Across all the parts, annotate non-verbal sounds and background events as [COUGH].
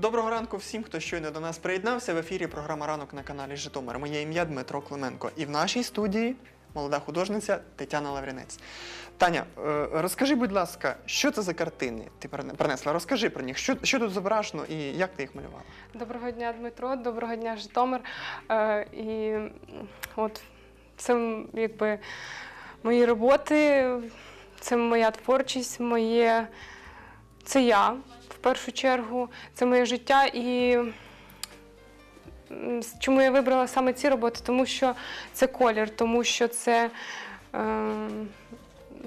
Доброго ранку всім, хто щойно до нас приєднався. В ефірі програма Ранок на каналі Житомир. Моє ім'я Дмитро Клименко. І в нашій студії молода художниця Тетяна Лаврінець. Таня, е, розкажи, будь ласка, що це за картини ти принесла? Розкажи про них. Що, що тут зображено і як ти їх малювала? Доброго дня, Дмитро, доброго дня, Житомир. Е, і от це якби мої роботи, це моя творчість, моє це я в першу чергу, це моє життя. І чому я вибрала саме ці роботи? Тому що це колір, тому що це. Е,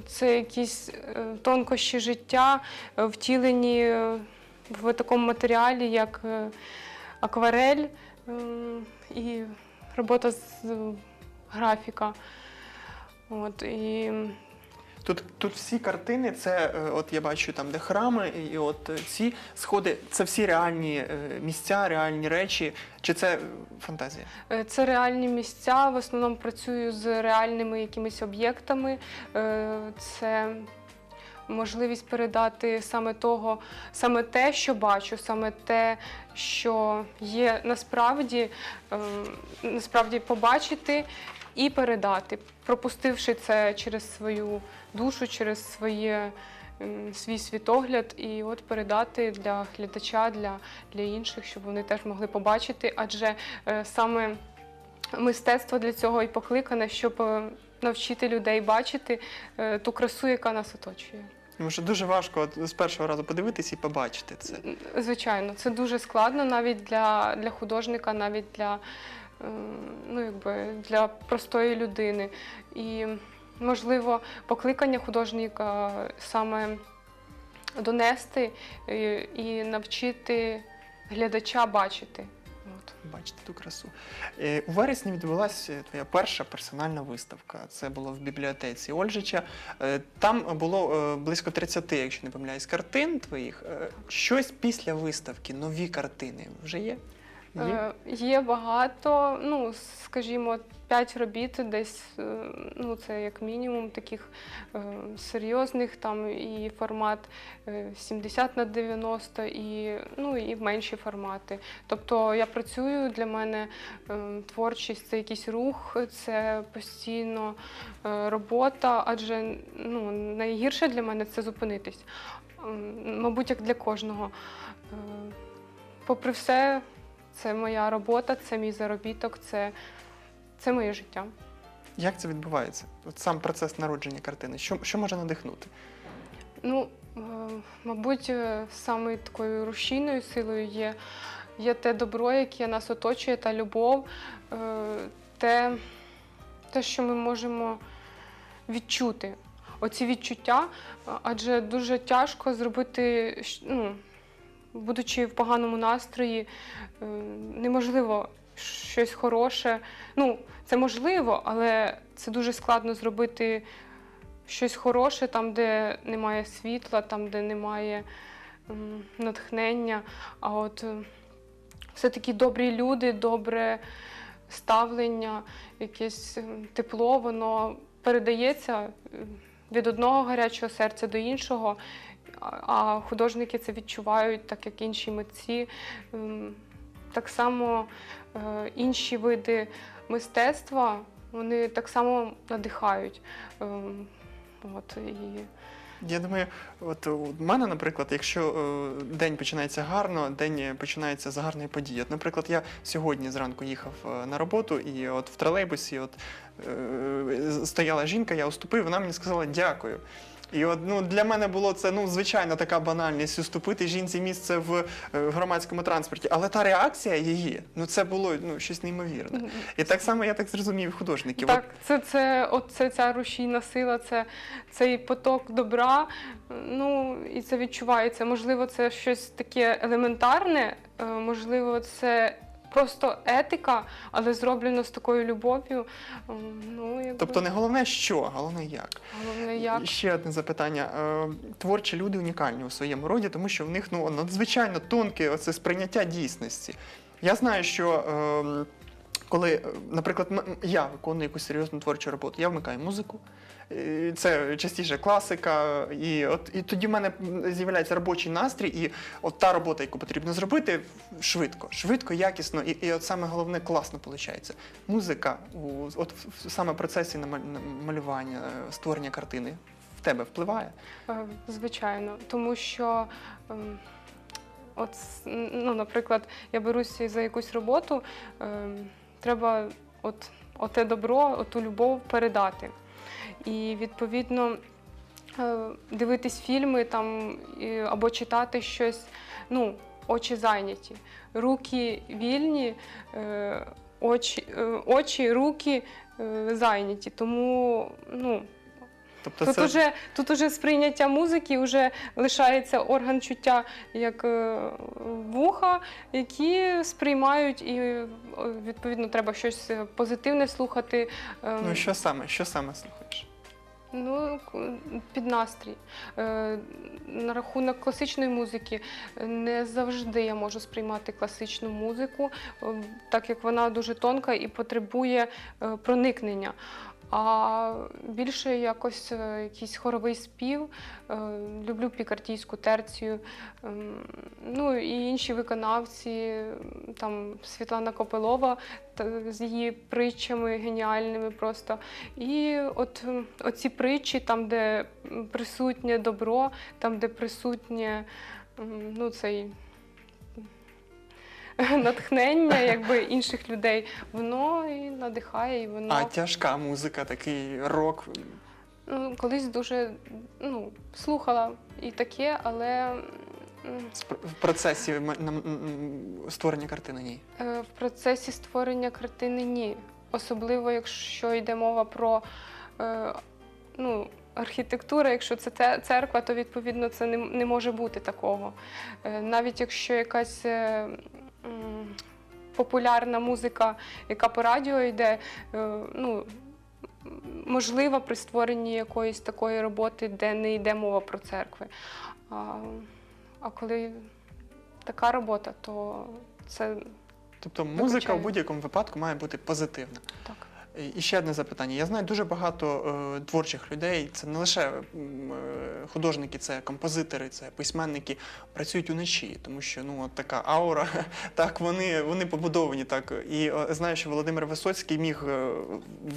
це якісь е, тонкощі життя, е, втілені е, в такому матеріалі, як акварель е, і робота з графіка. От, і Тут, тут всі картини, це е, от я бачу там, де храми, і от е, ці сходи, це всі реальні е, місця, реальні речі. Чи це фантазія? це реальні місця. В основному працюю з реальними якимись об'єктами. Це можливість передати саме того, саме те, що бачу, саме те, що є насправді, насправді побачити і передати, пропустивши це через свою душу, через своє. Свій світогляд і от передати для глядача, для, для інших, щоб вони теж могли побачити. Адже е, саме мистецтво для цього і покликане, щоб е, навчити людей бачити е, ту красу, яка нас оточує. Тому що дуже важко от, з першого разу подивитись і побачити це. Звичайно, це дуже складно навіть для, для художника, навіть для, ну, якби, для простої людини. І, можливо, покликання художника саме донести і, і навчити глядача бачити. От. Бачите ту красу. Е, У вересні відбулася твоя перша персональна виставка. Це було в бібліотеці Ольжича. Е, Там було е, близько 30, якщо не помиляюсь, картин твоїх. Е, Щось після виставки, нові картини вже є? Є? Е, Є багато, ну скажімо, п'ять робіт, десь е, ну це як мінімум таких е, серйозних, там і формат е, 70 на 90, і ну і менші формати. Тобто я працюю для мене творчість це якийсь рух, це постійно робота, адже ну найгірше для мене це зупинитись. Мабуть, як для кожного. Попри все, це моя робота, це мій заробіток, це, це моє життя. Як це відбувається? От сам процес народження картини. Що, що може надихнути? Ну, е, мабуть, е, саме такою рушійною силою є, є те добро, яке нас оточує, та любов, е, те, те, що ми можемо відчути. Оці відчуття, адже дуже тяжко зробити, ну, будучи в поганому настрої, е, неможливо щось хороше. Ну, це можливо, але це дуже складно зробити щось хороше там, де немає світла, там, де немає натхнення. А от е, все-таки добрі люди, добре ставлення, якесь тепло, воно передається е, від одного гарячого серця до іншого. А- художники це відчувають, так як інші митці. Ем, Так само е, інші види мистецтва вони так само надихають. Ем, От, і... Я думаю, от у мене, наприклад, якщо е, день починається гарно, день починається з гарної події. От, наприклад, я сьогодні зранку їхав е, на роботу, і от в тролейбусі от, стояла жінка, я уступив, вона мені сказала дякую. І от ну для мене було це ну звичайно така банальність уступити жінці місце в е, громадському транспорті. Але та реакція її, ну це було ну щось неймовірне. І так само я так зрозумів художників. Так, це, це, от це ця рушійна сила, це цей поток добра. Ну і це відчувається. Можливо, це щось таке елементарне, е, можливо, це просто етика, але зроблено з такою любов'ю. Ем, Ну, якби, Тобто не головне що, головне як. головне як. І Ще одне запитання. Е, Творчі люди унікальні у своєму роді, тому що в них ну, надзвичайно тонке оце сприйняття дійсності. Я знаю, що е, коли, е, наприклад, я виконую якусь серйозну творчу роботу, я вмикаю музику, це частіше класика. І от і тоді в мене з'являється робочий настрій, і от та робота, яку потрібно зробити, швидко, швидко, якісно, і, і от саме головне класно виходить. Музика, у, от саме процесі малювання, е, створення картини в тебе впливає. Е, Звичайно, тому що, ем, от, ну, наприклад, я беруся за якусь роботу, ем, треба от, оте добро, оту любов передати. І відповідно е, дивитись фільми там, або читати щось, ну, очі зайняті, руки вільні, е, очі, е, очі руки зайняті. Тому ну, Тобто Тут, це уже, тут уже сприйняття музики вже лишається орган чуття як вуха, які сприймають і відповідно треба щось позитивне слухати. ем, ну що саме, що саме слухаєш? Ну, під настрій. Е, На рахунок класичної музики е, не завжди я можу сприймати класичну музику, е, так як вона дуже тонка і потребує проникнення. А більше якось е, якийсь хоровий спів. Е, Люблю пікартійську терцію. Ем, Ну і інші виконавці, там Світлана Копилова з її притчами геніальними просто. І от оці притчі, там, де присутнє добро, там, де присутнє ну, цей [LAUGHS] натхнення якби, інших людей, воно і надихає, і воно А тяжка музика, такий рок. ну, колись дуже ну, слухала і таке, але В процесі створення картини ні. Е, В процесі створення картини ні. Особливо, якщо йде мова про е, ну, архітектуру, якщо це церква, то відповідно це не, може бути такого. Е, Навіть якщо якась популярна музика, яка по радіо йде, е, ну, можлива при створенні якоїсь такої роботи, де не йде мова про церкви. А, а коли така робота, то це Тобто музика виключає. в будь-якому випадку має бути позитивна. так. І- ще одне запитання. Я знаю дуже багато е, творчих людей. Це не лише е, художники, це композитори, це письменники, працюють уночі, тому що ну от така аура, [LAUGHS] так вони, вони побудовані так. І е, знаю, що Володимир Висоцький міг е,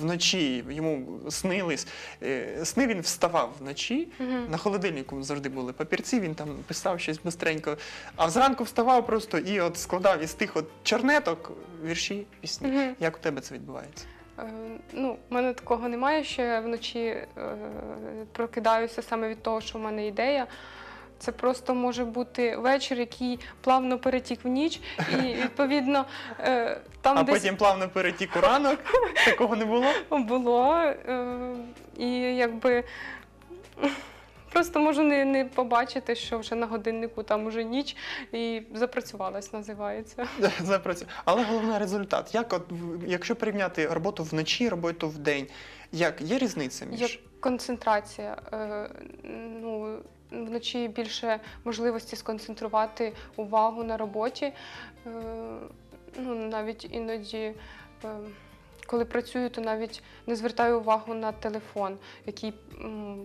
вночі йому снились. е, Сни він вставав вночі. Мгм. На холодильнику завжди були папірці, він там писав щось бистренько. А зранку вставав просто і от складав із тих от чорнеток вірші, пісні. Мгм. Як у тебе це відбувається? Е, Ну, в мене такого немає, що я вночі е, прокидаюся саме від того, що в мене ідея. Це просто може бути вечір, який плавно перетік в ніч, і [LAUGHS] відповідно е, там а десь потім плавно перетік у ранок. [LAUGHS] Такого не було. було. І якби просто можу не, не побачити, що вже на годиннику там уже ніч і запрацювалась, називається. [LAUGHS] Запрацю- Але головне результат. Як от якщо порівняти роботу вночі, роботу вдень, як є різниця між Як концентрація. Е, ну, вночі більше можливості сконцентрувати увагу на роботі. Е, ну, навіть іноді, е, коли працюю, то навіть не звертаю увагу на телефон, який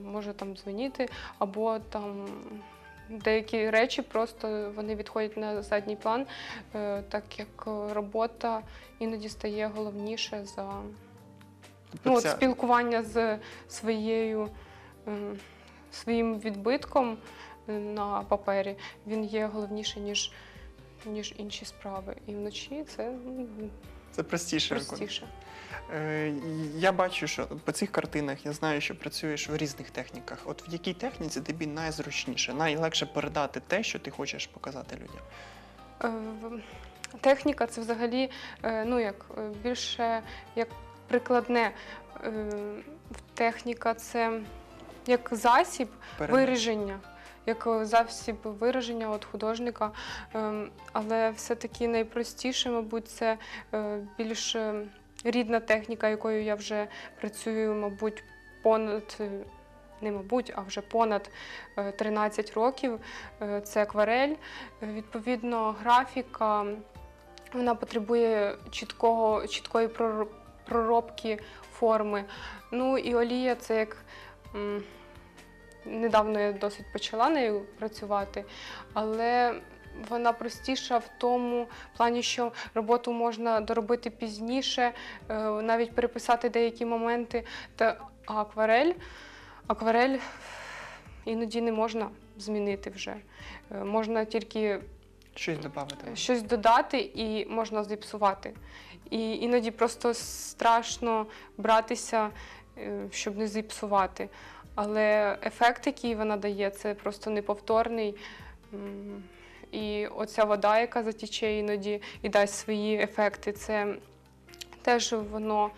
може там дзвонити, або там. Деякі речі просто вони відходять на задній план, е, так як робота іноді стає головніше за Ну, от спілкування з своєю, ем, своїм відбитком е, на папері, він є головніше, ніж, ніж інші справи. І вночі це це простіше. простіше. Е, Я бачу, що по цих картинах я знаю, що працюєш в різних техніках. От в якій техніці тобі найзручніше, найлегше передати те, що ти хочеш показати людям. Е, Техніка це взагалі е, ну, як, більше як прикладне. Техніка це як засіб Передати. вираження, як засіб вираження от художника. Ем, Але все-таки найпростіше, мабуть, це е, більш е, рідна техніка, якою я вже працюю, мабуть, понад. е, Не мабуть, а вже понад е, 13 років. Е, Це акварель. Е, Відповідно, графіка вона потребує чіткого, чіткої проробки форми. Ну і олія це як. Недавно я досить почала нею працювати, але вона простіша в тому плані, що роботу можна доробити пізніше, е, навіть переписати деякі моменти. Та акварель, акварель іноді не можна змінити вже. Е, Можна тільки Щось додати. щось додати і можна зіпсувати. І іноді просто страшно братися, е, щоб не зіпсувати. Але ефект, який вона дає, це просто неповторний. І оця вода, яка затіче іноді і дасть свої ефекти, це теж воно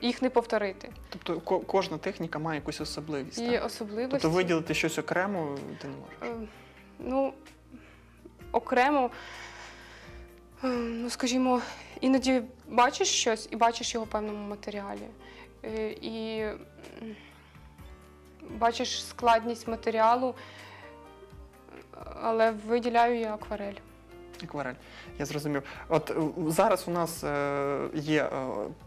їх не повторити. Тобто ко- кожна техніка має якусь особливість. Є так? особливості. Тобто виділити щось окремо ти не можеш. Е, Ну, окремо, е, ну, скажімо, іноді бачиш щось і бачиш його в певному матеріалі. Е, І бачиш складність матеріалу, але виділяю я акварель. Акварель. Я зрозумів. От е, зараз у нас е, є е,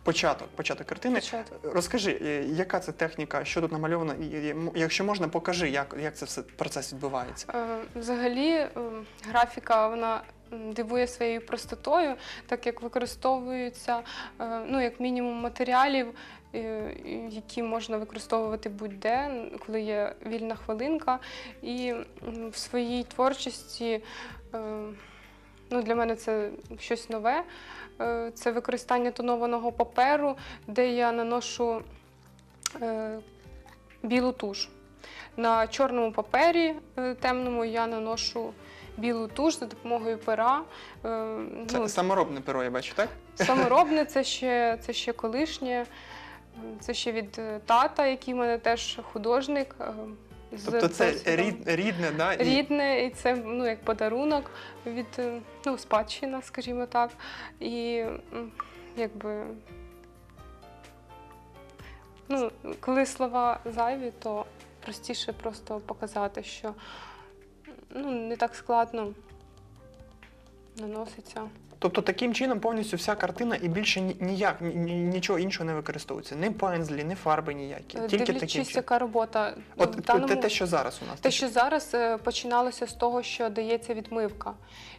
початок, початок картини. Початок. Розкажи, е, яка це техніка, що тут намальовано, і, і, м- якщо можна, покажи, як, як це все процес відбувається. Е, Взагалі, е, графіка вона м, дивує своєю простотою, так як використовуються е, ну, як мінімум матеріалів, які можна використовувати будь-де, коли є вільна хвилинка. І в своїй творчості е, ну, для мене це щось нове. Е, Це використання тонованого паперу, де я наношу е, білу туш. На чорному папері е, темному я наношу білу туш за допомогою пера. Е, Це ну, саморобне перо, я бачу, так? саморобне, [LAUGHS] це ще, це ще колишнє. Це ще від е, тата, який в мене теж художник. е, Тобто це рід, рідне, да? Рідне, і це ну, як подарунок від е, ну, спадщина, скажімо так. І якби. Ну, коли слова зайві, то простіше просто показати, що ну, не так складно наноситься. Тобто таким чином повністю вся картина і більше ні- ніяк ні- ні- нічого іншого не використовується. Ні пензлі, ні фарби ніякі. Е, Тільки таким Дивлячись, чином. яка робота. От в те- даному... те, що зараз у нас. Те, що зараз е, починалося з того, що дається відмивка.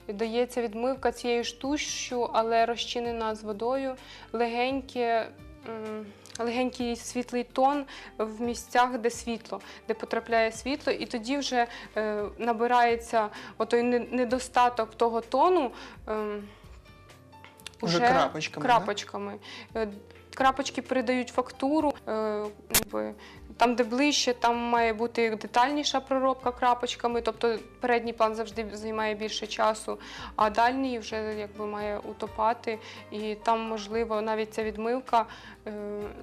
І Дається відмивка цією ж тушшю, але розчинена з водою, легеньке, м, легенький світлий тон в місцях, де світло, де потрапляє світло, і тоді вже е, набирається отой не- недостаток того тону. ем, Уже крапочками, крапочками. Е, Крапочки передають фактуру. е, Там, де ближче, там має бути детальніша проробка крапочками, тобто передній план завжди займає більше часу, а дальній вже якби має утопати. І там, можливо, навіть ця відмивка е,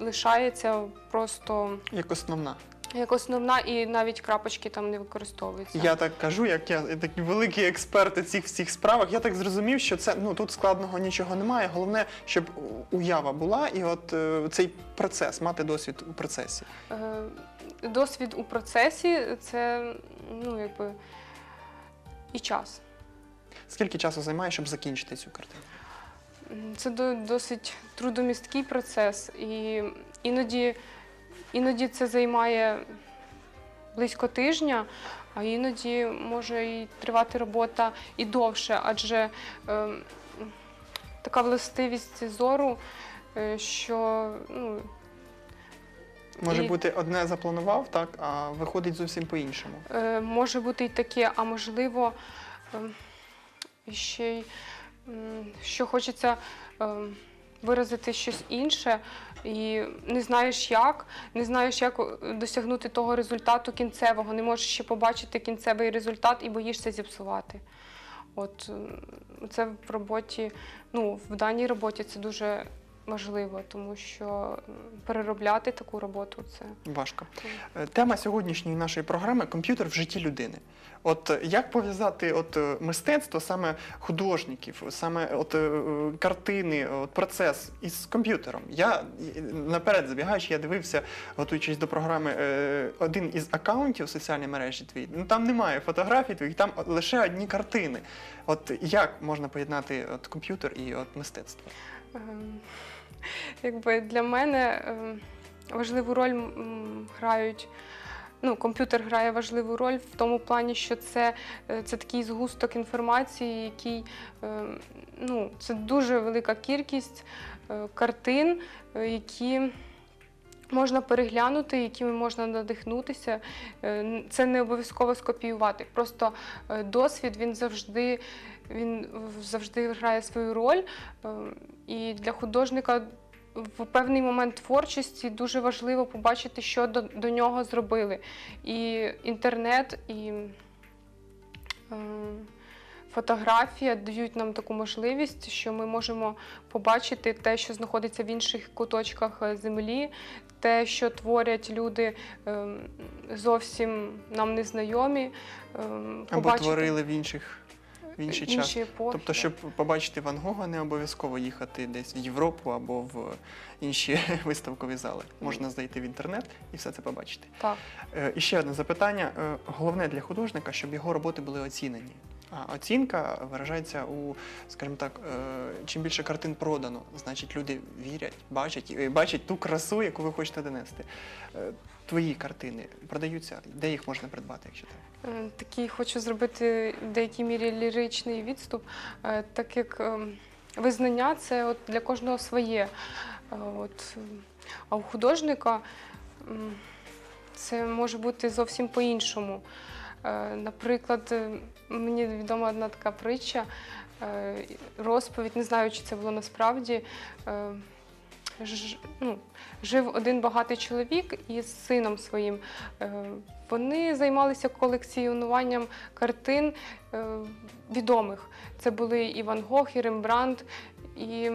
лишається просто Як основна. Як основна, і навіть крапочки там не використовуються. Я так кажу, як я такий великий експерт у цих всіх справах. Я так зрозумів, що це ну тут складного нічого немає. Головне, щоб уява була, і от е, цей процес, мати досвід у процесі. Е, Досвід у процесі це ну, якби і час. Скільки часу займає, щоб закінчити цю картину? Це досить трудомісткий процес, і іноді, іноді це займає близько тижня, а іноді може і тривати робота і довше, адже е, така властивість зору, е, що ну, Може І- бути, одне запланував, так, а виходить зовсім по-іншому. Е, Може бути і таке, а можливо, ем, ще й м, що хочеться ем, виразити щось інше, і не знаєш як, не знаєш, як е, досягнути того результату кінцевого, не можеш ще побачити кінцевий результат і боїшся зіпсувати. От це в роботі, ну, в даній роботі це дуже важливо, тому що переробляти таку роботу це. Важко. Е, Тема сьогоднішньої нашої програми комп'ютер в житті людини. От е, як пов'язати от е, мистецтво саме художників, саме от картини, от процес із комп'ютером? Я наперед забігаючи, я дивився, готуючись до програми, один із акаунтів соціальної мережі твій. Ну там немає фотографій твоїх, там лише одні картини. От як можна поєднати от комп'ютер і от мистецтво? Ем, Якби для мене е, важливу роль грають. Ну, комп'ютер грає важливу роль в тому плані, що це, е, це такий згусток інформації, який е, ну, це дуже велика кількість е, картин, е, які можна переглянути, якими можна надихнутися. Це не обов'язково скопіювати. Просто досвід він завжди, він завжди грає свою роль. І для художника в певний момент творчості дуже важливо побачити, що до, до нього зробили. І інтернет, і е, фотографія дають нам таку можливість, що ми можемо побачити те, що знаходиться в інших куточках е, землі, те, що творять люди е, зовсім нам незнайомі. е, Або побачити творили в інших в інший час. епохи. Тобто, щоб побачити Ван Гога, не обов'язково їхати десь в Європу або в інші [LAUGHS] виставкові зали. Можна зайти в інтернет і все це побачити. Так. Е, І ще одне запитання. Е, Головне для художника, щоб його роботи були оцінені. А оцінка виражається у, скажімо так, е, чим більше картин продано, значить люди вірять, бачать, і бачать ту красу, яку ви хочете донести. Твої картини продаються, де їх можна придбати, якщо так? Е, Такий хочу зробити в деякій мірі ліричний відступ, е, так як ем, визнання це от для кожного своє. Е, От, а у художника це може бути зовсім по-іншому. Наприклад, мені відома одна така притча, розповідь, не знаю, чи це було насправді. Ну, жив один багатий чоловік із сином своїм. Е, Вони займалися колекціонуванням картин е, відомих. Це були і Ван Гог, і Рембрандт, і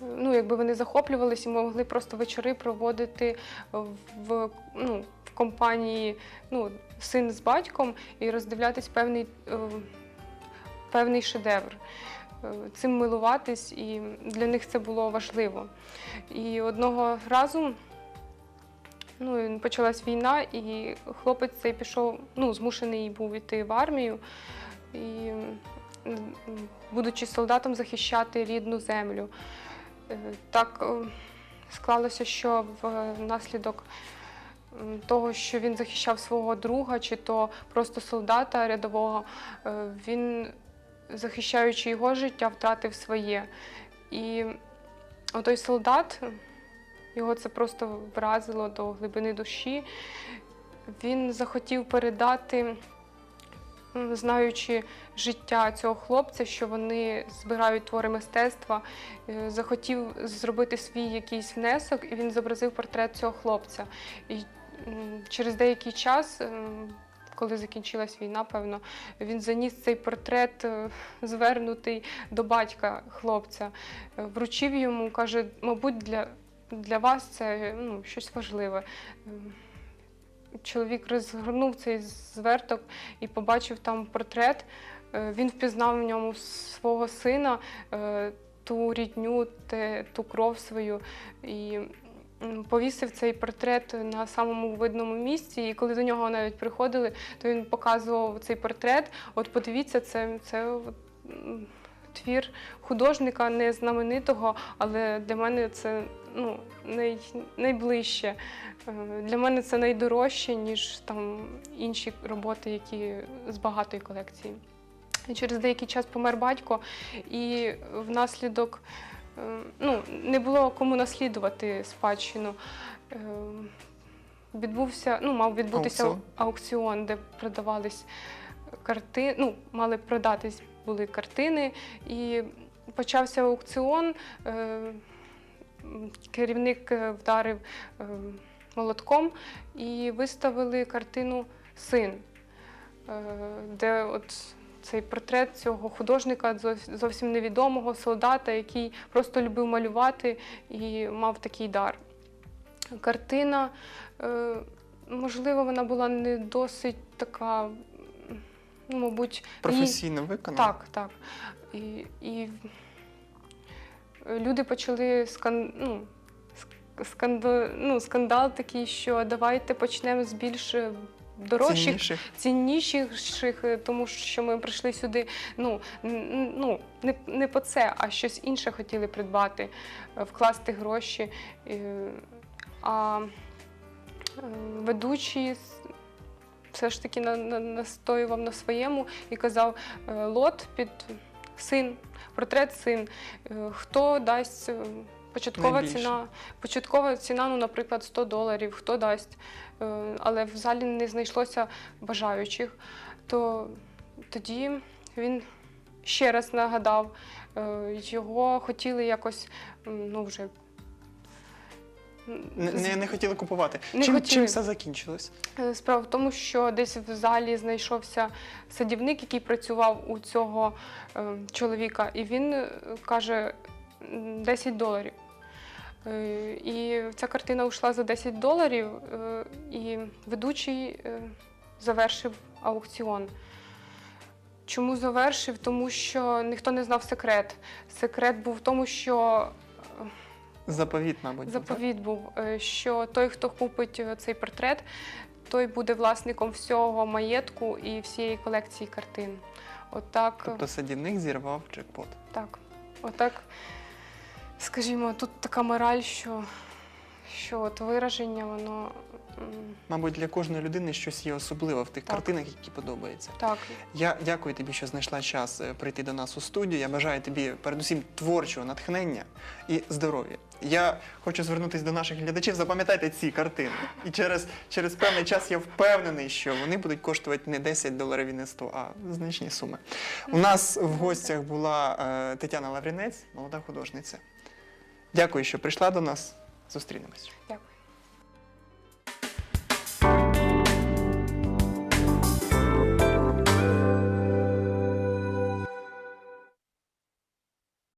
ну, якби вони захоплювалися і могли просто вечори проводити в, ну, в компанії ну, син з батьком і роздивлятись певний, е, певний шедевр. Е, Цим милуватись, і для них це було важливо. І одного разу ну, почалась війна, і хлопець цей пішов, ну, змушений був іти в армію. І, будучи солдатом, захищати рідну землю. Е, Так е, склалося, що внаслідок того, що він захищав свого друга, чи то просто солдата рядового, він, захищаючи його життя, втратив своє. І отой солдат, його це просто вразило до глибини душі. Він захотів передати, знаючи життя цього хлопця, що вони збирають твори мистецтва, е, захотів зробити свій якийсь внесок, і він зобразив портрет цього хлопця. І через деякий час, коли закінчилась війна, певно, він заніс цей портрет, е, звернутий до батька хлопця, е, вручив йому, каже, мабуть, для, для вас це ну, щось важливе. Ем, Чоловік розгорнув цей зверток і побачив там портрет. Е, Він впізнав в ньому свого сина, е, ту рідню, ту кров свою. І повісив цей портрет на самому видному місці. І коли до нього навіть приходили, то він показував цей портрет. От подивіться, це, це твір художника не знаменитого, але для мене це ну, най, найближче. Е, Для мене це найдорожче, ніж там інші роботи, які з багатої колекції. Через деякий час помер батько, і внаслідок ну, не було кому наслідувати спадщину. Е, Відбувся, ну, мав відбутися Аукціон? аукціон, де продавались картини, ну, мали продатись були картини, і почався аукціон. е, Керівник е, вдарив е, молотком і виставили картину Син, е, де от цей портрет цього художника зовсім невідомого солдата, який просто любив малювати і мав такий дар. Картина, е, можливо, вона була не досить така, ну, мабуть, Професійно виконано? так, так. І, і люди почали скан, ну, скандал, ну, скандал такий, що давайте почнемо з більш дорожчих, Цінніших. цінніших, е, тому що ми прийшли сюди. Ну, ну не, не по це, а щось інше хотіли придбати, е, вкласти гроші. А е, ведучий все ж таки на, на, настоював на своєму і казав: лот під син, портрет син. Хто дасть початкова Найбільше. ціна? Початкова ціна, ну, наприклад, 100 доларів, хто дасть. Е, Але в залі не знайшлося бажаючих. То тоді він ще раз нагадав, е, його хотіли якось, ну вже. Не, не, хотіли купувати. Не чим, хотіли. чим все закінчилось? Е, Справа в тому, що десь в залі знайшовся садівник, який працював у цього е, чоловіка, і він каже м, 10 доларів. Е, І ця картина йшла за 10 доларів, е, і ведучий е, завершив аукціон. Чому завершив? Тому що ніхто не знав секрет. Секрет був в тому, що Заповіт, мабуть. Заповіт був, що той, хто купить цей портрет, той буде власником всього маєтку і всієї колекції картин. Отак, Тобто садівник зірвав джекпот. так, отак, скажімо, тут така мораль, що, що от вираження, воно м, Мабуть, для кожної людини щось є особливе в тих Так. картинах, які подобаються. так. Я дякую тобі, що знайшла час е, прийти до нас у студію. Я бажаю тобі передусім творчого натхнення і здоров'я. Я хочу звернутися до наших глядачів. Запам'ятайте ці картини. І через, через певний час я впевнений, що вони будуть коштувати не 10 доларів і не 100, а значні суми. У нас в гостях була е, Тетяна Лаврінець, молода художниця. Дякую, що прийшла до нас. Зустрінемось. Дякую.